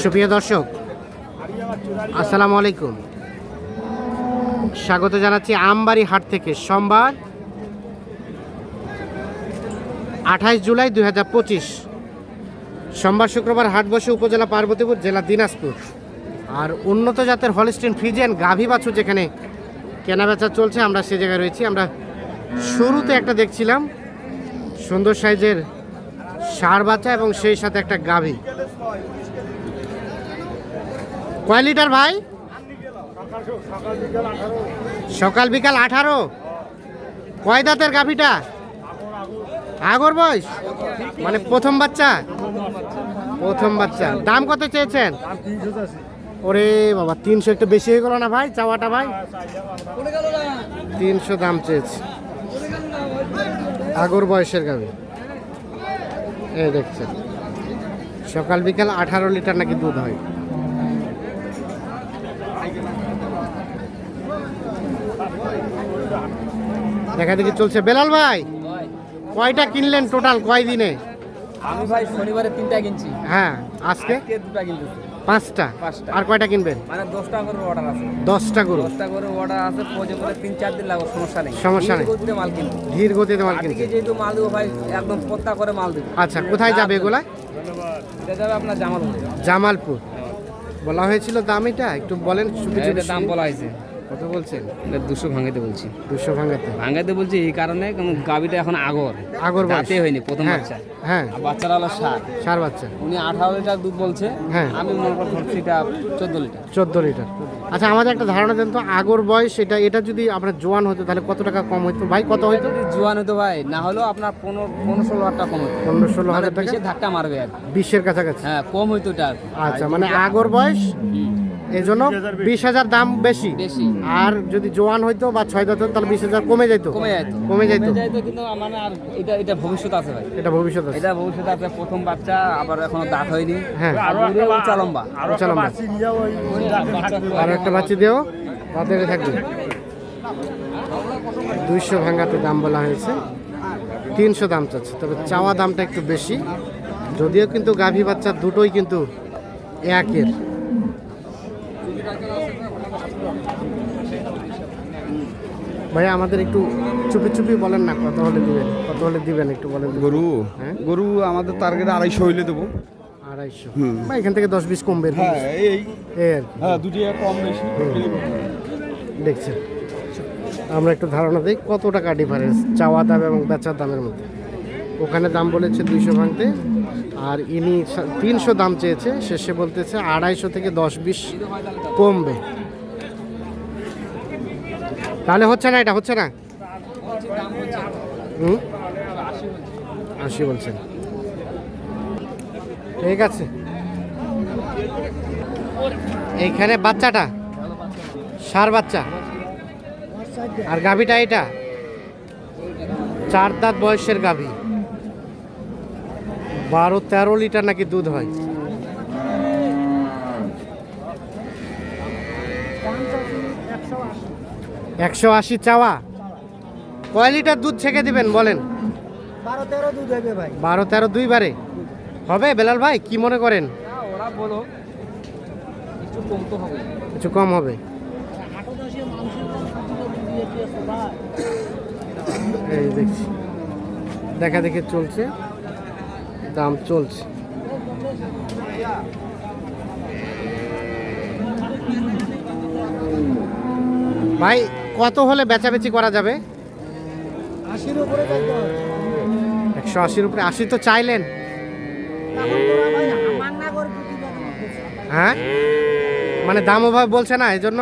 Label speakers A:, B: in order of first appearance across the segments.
A: সুপ্রিয় দর্শক, আসসালামু আলাইকুম। স্বাগত জানাচ্ছি আমবাড়ি হাট থেকে। সোমবার আঠাইশ জুলাই দুই হাজার পঁচিশ। সোমবার শুক্রবার হাট বসে উপজেলা পার্বতীপুর জেলা দিনাজপুর। আর উন্নত জাতের হলিস্টিন ফ্রিজিয়ান গাভী বাছু যেখানে কেনাবেচা চলছে, আমরা সে জায়গায় রয়েছি। আমরা শুরুতে একটা দেখছিলাম, সুন্দর সাইজের সার বাচ্চা এবং সেই সাথে একটা গাভী। কয় লিটার ভাই? সকাল বিকাল আঠারো। কয় দাঁতের গাভীটা? আগর বয়স? মানে প্রথম বাচ্চা? প্রথম বাচ্চা। দাম কত চেয়েছেন? ওরে বাবা, তিনশো একটু বেশি হয়ে গেল না ভাই, চাওয়াটা ভাই? তিনশো দাম চেয়েছে। আগর বয়সের গাভী। এই দেখছেন। সকাল বিকাল আঠারো লিটার নাকি দুধ হয়। দেখা দেখি চলছে। বেলাল ভাই কয়টা কিনলেন টোটাল কয় দিনে
B: আমি ভাই শনিবারে তিনটা কিনছি।
A: হ্যাঁ আজকে
B: দুটা কিনতেছি।
A: পাঁচটা। আর কয়টা কিনবেন?
B: মানে দশটা করে অর্ডার আছে।
A: দশটা গরু।
B: দশটা করে অর্ডার আছে পৌঁছে করে তিন চার দিন লাগবে সমস্যা নেই।
A: সমস্যা নেই।
B: গতিতে মাল কিনবো।
A: ধীর গতিতে মাল কিনছে
B: যেহেতু মাল দেবো ভাই একদম পত্তা করে মাল দেবো।
A: আচ্ছা কোথায় যাবে এগুলা?
B: এটা যাবে আপনার জামালপুর।
A: জামালপুর। বলা হয়েছিল দাম এটা? একটু বলেন
B: এটা দাম বলা হয়েছে।
A: কত বলছেন?
B: এটা দুশো ভাঙাতে বলছি।
A: দুশো ভাঙাতে?
B: ভাঙাতে বলছি এই কারণে গাবিটা এখন আগর।
A: আগর বয়স।
B: হয়নি প্রথম
A: হ্যাঁ
B: বাচ্চা।
A: হ্যাঁ।
B: বাচ্চারা হলো সার।
A: সার বাচ্চা।
B: উনি আঠারো লিটার দুধ বলছে।
A: হ্যাঁ।
B: আমি মনে করছি এটা চোদ্দ লিটার।
A: চোদ্দ লিটার। আচ্ছা আমাদের একটা ধারণা দেন তো আগর বয়স এটা এটা যদি আপনার জোয়ান হতো তাহলে কত টাকা কম হতো ভাই কত হইতো?
B: জোয়ান হতো ভাই না হলেও আপনার পনেরো পনেরো ষোলো হাজার টাকা কম হতো
A: পনেরো ষোলো
B: মানে
A: হাজার টাকা?
B: ধাক্কা মারবে আর কি।
A: বিশের কাছাকাছি?
B: হ্যাঁ কম হইতো এটা
A: আচ্ছা মানে আগর বয়স? এই জন্য বিশ হাজার দাম বেশি।
B: বেশি।
A: আর যদি জোয়ান হইতো বা ছয় দাঁত তাহলে বিশ হাজার কমে যাইতো।
B: কমে যায় তো
A: কমে যাইতো।
B: যাইতো কিন্তু মানে আর এটা এটা ভবিষ্যৎ আছে ভাই।
A: এটা ভবিষ্যৎ আছে।
B: এটা ভবিষ্যৎ আছে প্রথম বাচ্চা আবার এখনও দাঁত হয়নি।
A: হ্যাঁ।
B: উঁচা লম্বা।
A: চলো আমরা আর একটা বাচ্চা দিও রাতে থাকবে। দুইশো ভাঙাতে দাম বলা হয়েছে। তিনশো দাম চাচ্ছে তবে চাওয়া দামটা একটু বেশি। যদিও কিন্তু গাভী বাচ্চা দুটোই কিন্তু একের। ভাইয়া আমাদের একটু চুপি চুপি বলেন না কত হলে দিবেন কত হলে দিবেন একটু বলেন
C: গরু
A: হ্যাঁ?
C: গরু আমাদের টার্গেট আড়াইশো হইলে দেবো।
A: আড়াইশো। বা এখান থেকে দশ বিশ কমবে
C: হ্যাঁ এই
A: এই
C: হ্যাঁ দুটি কম বেশি।
A: দেখছেন? আমরা একটু ধারণা দিই কত টাকা ডিফারেন্স চাওয়া দাম এবং বেচার দামের মধ্যে? ওখানে দাম বলেছে দুইশো ভাঙতে আর ইনি তিনশো দাম চেয়েছে, শেষে বলতেছে আড়াইশো থেকে দশ বিশ কমবে। তাহলে হচ্ছে না এটা, হচ্ছে না? হুম? আশি বলছেন ঠিক আছে। এইখানে বাচ্চাটা? সার বাচ্চা? আর গাভীটা এটা চার দাঁত বয়সের গাভী। বারো তেরো লিটার নাকি দুধ হয়? একশো আশি চাওয়া। কয় লিটার দুধ ছেঁকে দিবেন বলেন?
D: বারো তেরো দুই
A: বারো। হবে বেলাল ভাই কি মনে করেন?
B: ওরা বলো। একটু কম তো হবে।
A: কিছু কম হবে। এই দেখছি। দেখা দেখে চলছে। দাম চলছে। ভাই কত হলে বেচাবেচি করা যাবে। একশো আশির উপরে। আশি তো চাইলেন। হ্যাঁ? মানে দাম অভাব বলছে না এই জন্য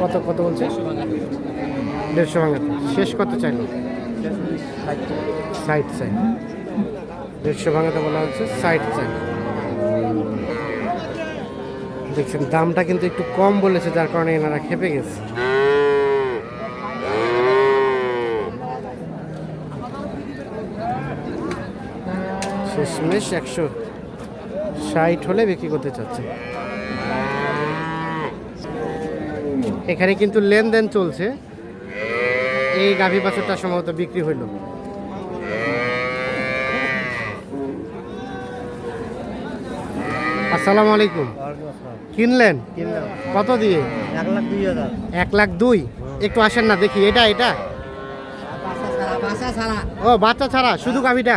A: কত কত বলছে? দেড়শো ভাঙাতে শেষ কত চাইলো? সাইড চাই দেড়শো ভাঙাতে বলা হচ্ছে সাইড চাই দেখছেন, দামটা কিন্তু একটু কম বলেছে, যার কারণে এনারা খেপে গেছে। শেষমেশ একশো ষাট হলে বিক্রি করতে চাচ্ছে। এখানে কিন্তু লেনদেন চলছে। এই গাভী বাছুরটা সম্ভবত বিক্রি হইল। আসসালামু আলাইকুম। কিনলেন? কত দিয়ে?
D: এক লাখ দুই।
A: একটু আসেন না দেখি এটা এটা? ও বাচ্চা ছাড়া শুধু গাভীটা?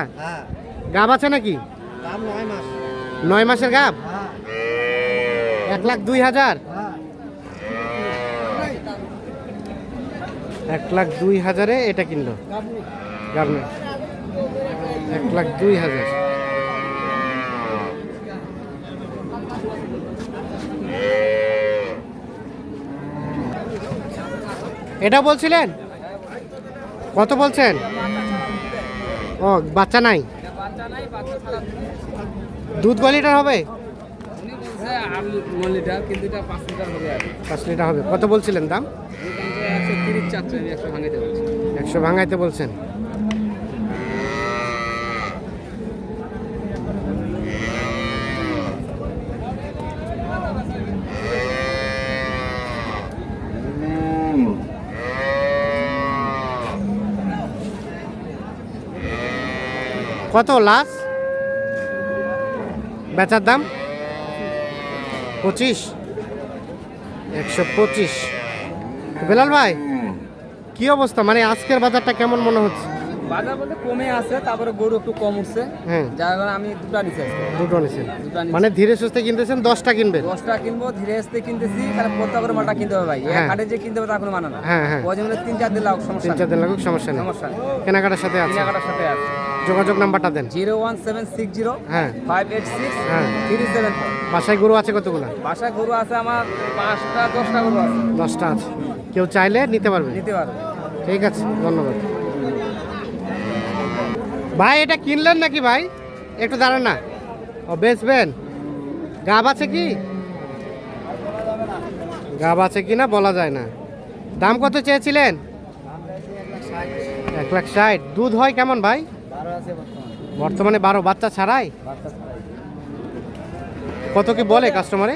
A: গাব আছে নাকি?
D: নয়
A: মাসের গাব এক লাখ দুই হাজার
D: হ্যাঁ
A: এক লাখ দুই হাজারে এটা কিনলো। গাবনে এক লাখ দুই হাজার। এটা বলছিলেন? কত বলছেন? ও বাচ্চা নাই? দুধ ক লিটার হবে?
B: আর
A: পাঁচ লিটার হবে। কত বলছিলেন দাম?
B: একশো ভাঙাইতে
A: ভাঙাইতে বলছেন? কত লাস? বেচার দাম? পঁচিশ। একশো পঁচিশ। বেলাল ভাই? কি অবস্থা? মানে আজকের বাজারটা কেমন মনে হচ্ছে?
B: বাজার বলতে কমে আছে তারপরে গরু একটু কম উঠছে।
A: হ্যাঁ।
B: যার কারণে আমি দুটা আজকে।
A: দুটো
B: নিচ্ছি।
A: মানে ধীরে সুস্থে কিনতেছেন দশটা কিনবেন?
B: দশটা কিনবো ধীরে আসতে কিনতেছি তাহলে প্রত্যেক করে মালটা কিনতে হবে ভাই।
A: হ্যাঁ।
B: হাটে যে কিনতে হবে তা কোনো মানে না।
A: হ্যাঁ, হ্যাঁ।
B: ওই জন্য তিন চার দিন লাগ
A: তিন
B: সমস্যা
A: চার দিন লাগুক সমস্যা নেই।
B: সমস্যা নেই।
A: কেনাকাটার সাথে আছে।
B: কেনাকাটার সাথে আছে।
A: যোগাযোগ নাম্বারটা দেন।
B: Zero one seven six zero
A: হ্যাঁ।
B: ফাইভ এইট সিক্স
A: হ্যাঁ।
B: থ্রি সেভেন
A: বাসায় গরু আছে কতগুলো?
B: বাসায় গরু আছে আমার পাঁচটা দশটা গরু আছে।
A: দশটা আছে। কেউ চাইলে নিতে পারবে।
B: নিতে পারবে।
A: ঠিক আছে ধন্যবাদ। ভাই এটা কিনলেন নাকি ভাই? একটু দাঁড়ান না। ও বেচবেন। গাব আছে কি? গাব আছে কি না বলা যায় না। দাম কত চেয়েছিলেন? এক লাখ ষাট। দুধ হয় কেমন ভাই?
B: বর্তমানে
A: বারো। বাচ্চা ছাড়াই। কত কি বলে কাস্টমারে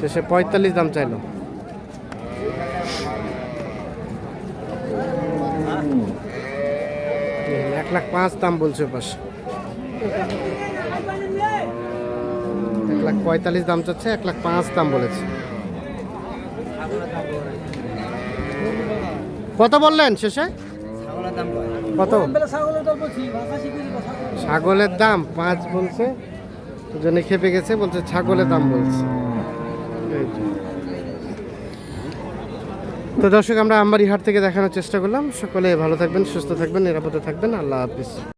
A: শেষে পঁয়তাল্লিশ দাম চাইলো। এক লাখ পাঁচ দাম বলছে পাশ এক লাখ পঁয়তাল্লিশ দাম চাচ্ছে এক লাখ পাঁচ দাম বলেছে। কত বললেন শেষে? কত?
B: ছাগলের দাম
A: পাঁচ বলছে। জন্য খেপে গেছে, বলছে ছাগলের দাম বলছে। তো। দর্শক, আমরা আমবাড়ি হাট থেকে দেখানোর চেষ্টা করলাম। সকলে ভালো থাকবেন, সুস্থ থাকবেন, নিরাপদে থাকবেন। আল্লাহ হাফিজ।